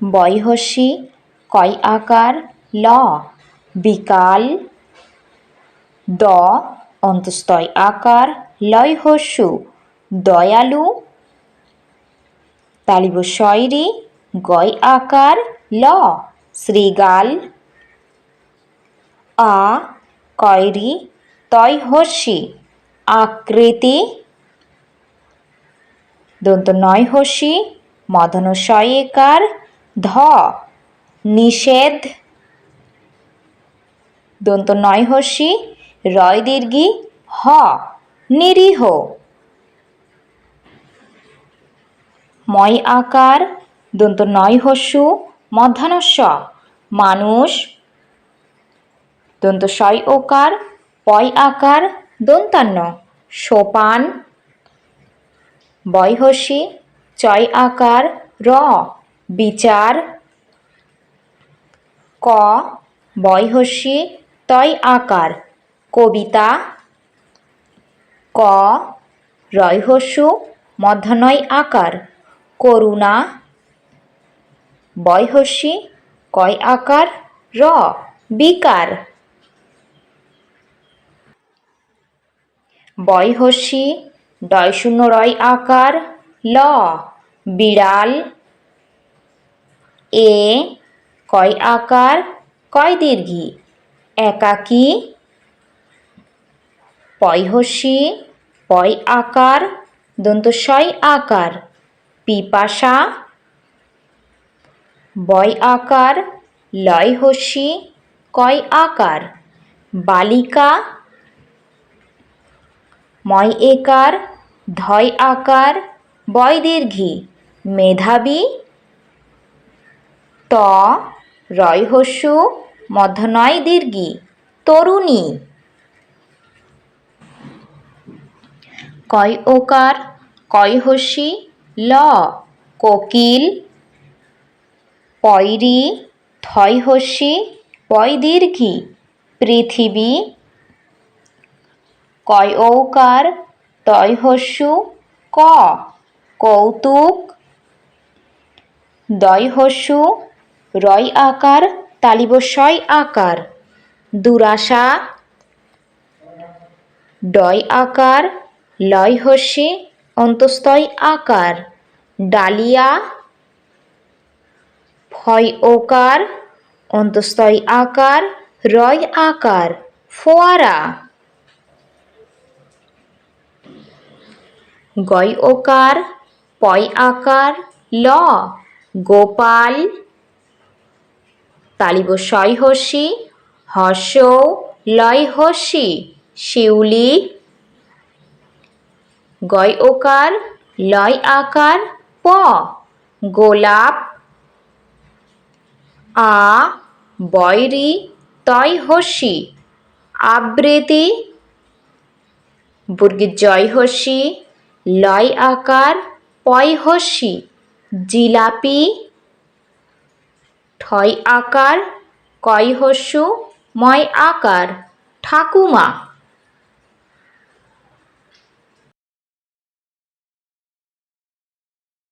বয়হস্যি কয় আকার, ল, বিকাল, দ, অন্তস্তয় আকার লয় দয়ালু তালিব শয়রি গয় আকার, ল, শ্রীগাল, আ, কয়রি তয় আকৃতি দন্ত নয় হস্যি মদন শয়েকার ধ, নিষেধ দন্ত নয় হস্যি রয় দীর্ঘি হ, নিরীহ। ময় আকার দন্ত নয় হস্যু মানুষ। দন্ত শয় ওকার, পয় আকার দন্তান্ন সোপান। বয়হস্যি চয় আকার, র। বিচার ক বয়হস্যি তয় আকার কবিতা ক রয়হস্যু মধ্যাহ্নয় আকার করুণা বয়হস্যি কয় আকার র বিকার বয়হস্যি ডয় শূন্য রয় আকার ল বিড়াল এ, কয় আকার, কয় দীর্ঘি? একাকী পয়হস্যি পয় আকার, দন্তস্বয় আকার, পিপাসা, বয় আকার, লয় হস্যি, কয় আকার, বালিকা, ময় একার, ধয় আকার, বয় দীর্ঘি, মেধাবী ত রয় হস্যু মধ্যনয় দীর্ঘি তরুণী। কয় ওকার, কয় ল কোকিল। পয়রি, থয় হস্যি পয় দীর্ঘি পৃথিবী। কয় ঔকার তয় হস্যু ক কৌতুক। দয় হস্যু রয় আকার তালিবস্বয় আকার। দুরাশা, ডয় আকার, লয় হস্যি অন্তস্তয় আকার। ডালিয়া, ফয় ওকার অন্তস্তয় আকার, রয় আকার। ফোয়ারা, গয় ওকার, পয় আকার, ল, গোপাল তালিব শয় হস্যি হর্ষ লয় হস্যি শিউলি, গয় ওকার, লয় আকার, প, গোলাপ, আ, বয়রি, তয় হস্যি আবৃতি জয় হস্যি লয় আকার, পয় হস্যি জিলাপি ঠয় আকার কয় হস্য ময় আকার ঠাকুমা।